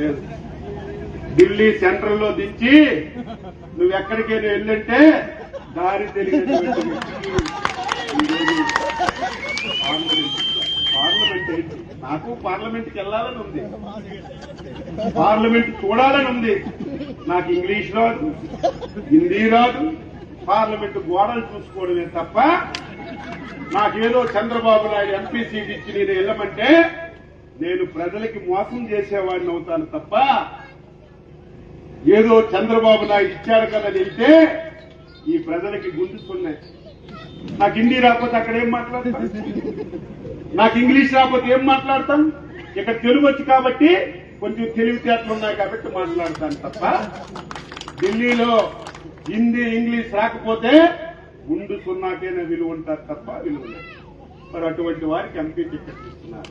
లేదు. ఢిల్లీ సెంట్రల్లో దించి నువ్వెక్కడికైనా వెళ్ళంటే దారి తెలియనటువంటి పార్లమెంట్ నాకు పార్లమెంట్కి వెళ్ళాలని ఉంది. పార్లమెంట్ చూడాలని ఉంది. నాకు ఇంగ్లీష్ రాదు హిందీ రాదు. పార్లమెంట్ గోడలు చూసుకోవడమే తప్ప నాకేదో చంద్రబాబు నాయుడు ఎంపీ సీట్ ఇచ్చి నేను వెళ్ళమంటే నేను ప్రజలకి మోసం చేసేవాడిని అవుతాను తప్ప ఏదో చంద్రబాబు నాయుడు ఇచ్చాడు కదా వెళ్తే ఈ ప్రజలకి గుండుతున్నాయి నాకు హిందీ రాకపోతే అక్కడ ఏం మాట్లాడతాను? నాకు ఇంగ్లీష్ రాకపోతే ఏం మాట్లాడతాం ఇక్కడ తెలుగు వచ్చి కాబట్టి కొంచెం తెలివితేటలు ఉన్నాయి కాబట్టి మాట్లాడతాను తప్ప ఢిల్లీలో హిందీ ఇంగ్లీష్ రాకపోతే గుండు సున్నాకైనా విలువ ఉంటారు తప్ప విలువ లేదు. మరి అటువంటి వారికి ఎంపీ టికెట్ ఇస్తున్నారు.